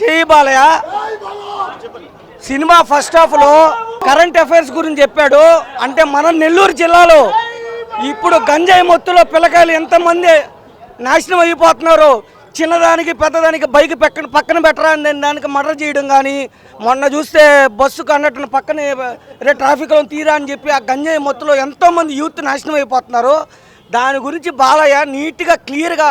జై బాలయ్య. సినిమా ఫస్ట్ హాఫ్లో కరెంట్ అఫైర్స్ గురించి చెప్పాడు. అంటే మన నెల్లూరు జిల్లాలో ఇప్పుడు గంజాయి మొత్తులో పిల్లకాయలు ఎంతమంది నాశనం అయిపోతున్నారు? చిన్నదానికి పెద్దదానికి బైక్ పక్కన పక్కన పెట్టరా అని దానికి మర్డర్ చేయడం కానీ మొన్న చూస్తే బస్సు కన్నట్టున పక్కన రే ట్రాఫిక్లో తీరా అని చెప్పి ఆ గంజాయి మొత్తులో ఎంతోమంది యూత్ నాశనం అయిపోతున్నారు. దాని గురించి బాలయ్య నీట్గా క్లియర్గా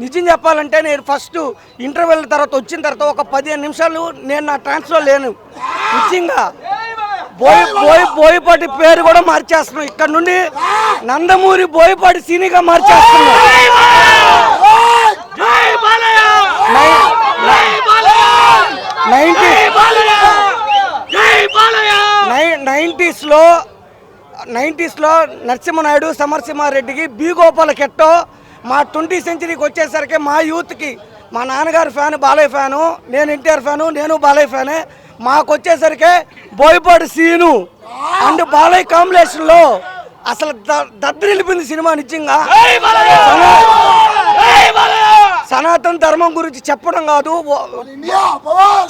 నిజం చెప్పాలంటే నేను ఫస్ట్ ఇంటర్వెల్ తర్వాత వచ్చిన తర్వాత ఒక పదిహేను నిమిషాలు నేను నా ట్రాన్స్లో లేను. నిజంగా. బోయ్ బోయ్ బోయపాటి పేరు కూడా మార్చేస్తున్నాం ఇక్కడ నుండి నందమూరి బోయపాటి సీనిగా మార్చేస్తున్నాం నైంటీస్లో నైంటీస్లో నరసింహనాయుడు సమరసింహారెడ్డికి బి గోపాల కెట్టో మా ట్వంటీ సెంచరీకి వచ్చేసరికి మా యూత్కి మా నాన్నగారు ఫ్యాన్ బాలయ్య ఫ్యాను నేను ఎన్టీఆర్ ఫ్యాను నేను బాలయ్య ఫ్యానే. మాకు వచ్చేసరికి బోయపాటి సీను అండ్ బాలయ్య కాంబినేషన్లో అసలు దద్దరిల్లిపోయింది సినిమా నిజంగా. సనాతన ధర్మం గురించి చెప్పడం కాదు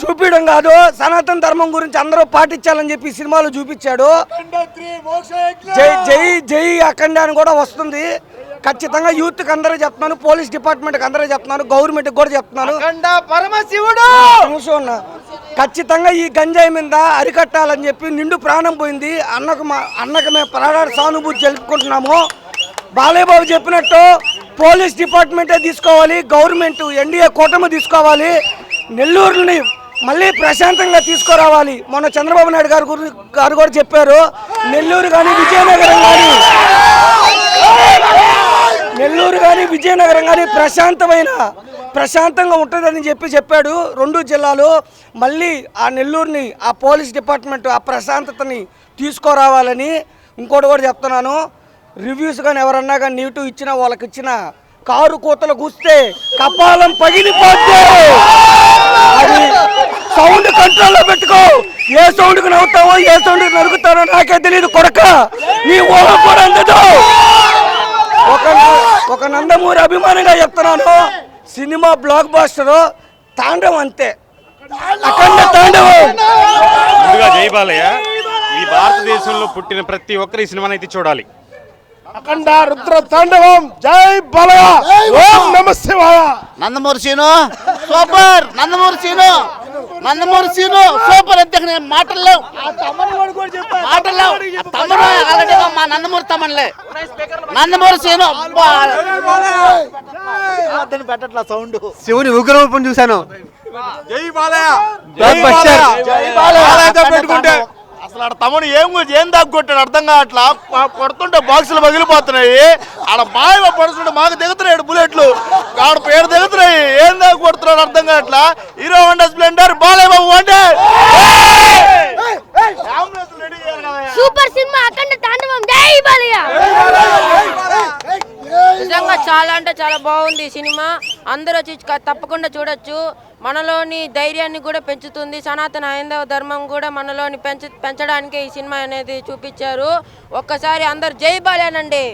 చూపించడం కాదు సనాతన ధర్మం గురించి అందరూ పాటించాలని చెప్పి సినిమాలో చూపించాడు. జై జై జై అఖండ అని కూడా వస్తుంది. ఖచ్చితంగా యూత్కి అందరూ చెప్తున్నాను పోలీస్ డిపార్ట్మెంట్కి అందరూ చెప్తున్నాను గవర్నమెంట్కి కూడా చెప్తున్నాను. పరమశివుడు! ఉన్నా. ఖచ్చితంగా ఈ గంజాయి మీద అరికట్టాలని చెప్పి నిండు ప్రాణం పోయింది. అన్నకు మా అన్నకు మేము ప్రాణాల సానుభూతి జరుపుకుంటున్నాము బాలయ్య బాబు చెప్పినట్టు పోలీస్ డిపార్ట్మెంటే తీసుకోవాలి గవర్నమెంట్ ఎన్డీఏ కూటమి తీసుకోవాలి. నెల్లూరుని మళ్ళీ ప్రశాంతంగా తీసుకురావాలి. మొన్న చంద్రబాబు నాయుడు గారు గురి- గారు కూడా చెప్పారు. నెల్లూరు కానీ విజయనగరం కానీ నెల్లూరు కానీ విజయనగరం కానీ ప్రశాంతమైన ప్రశాంతంగా ఉంటుందని చెప్పి చెప్పాడు రెండు జిల్లాలు. మళ్ళీ ఆ నెల్లూరుని ఆ పోలీస్ డిపార్ట్మెంట్ ఆ ప్రశాంతతని తీసుకురావాలని ఇంకోటి కూడా చెప్తున్నాను. రివ్యూస్ కానీ ఎవరన్నా కానీ నీటు ఇచ్చిన వాళ్ళకి ఇచ్చిన కారు కూతలు కూస్తే కపాలం పగిలిపోతే అది సౌండ్ కంట్రోల్లో పెట్టుకో. ఏ సౌండ్కి నవ్వుతావో ఏ సౌండ్కి నరుకుతావో నాకే తెలియదు కొడక. నీ ఊహ కూడా అందదు. ఒక ఒక నందమూరి అభిమానిగా చెప్తున్నాను. సినిమా బ్లాక్ బాస్టర్ తాండవం అంతే. అఖండ తాండవం. ముందుగా జై బాలయ్య. ఈ భారతదేశంలో పుట్టిన ప్రతి ఒక్కరు ఈ సినిమాని అయితే చూడాలి. అఖండ రుద్ర తాండవం. జై బలయ ఓం నమ శివాయ. నందమూరి సీను. సూపర్. నందమూరి సీను. నందమూరి సీను సూపర్ నేను మాటలు లేవు. మాటలు లేవు. తమ్ముడు ఆల్రెడీ మా నందమూరి తమ్ముడులే నందమూరి సీను పెట్టట్లా సౌండ్. శివుని ఉగ్రరూపం చూశాను. జై బాలయ్య. జై బాలయ్య. పెట్టుకుంటే అసలు ఆడ తమ్ముడు ఏం ఏం దగ్గొట్టాడు అర్థం కావట్లా? కొడుతుంటే బాక్సులు పగిలిపోతున్నాయి. ఆడ మాయ పడుతుంటే మాకు దిగుతున్నాయి బుల్లెట్లు. ఆడ పేరు దిగుతున్నాయి. ఏం దాకా కొడుతున్నాడు అర్థం కావట్లా? Hero Honda Splendor Balayya Babu super cinema Akhanda తాండవం. జై బాలయ్య! నిజంగా చాలా అంటే చాలా బాగుంది ఈ సినిమా. అందరూ వచ్చి తప్పకుండా చూడొచ్చు. మనలోని ధైర్యాన్ని కూడా పెంచుతుంది. సనాతన హైందవ ధర్మం కూడా మనలోని పెంచ పెంచడానికే ఈ సినిమా అనేది చూపించారు. ఒక్కసారి అందరు జై బాలేనండి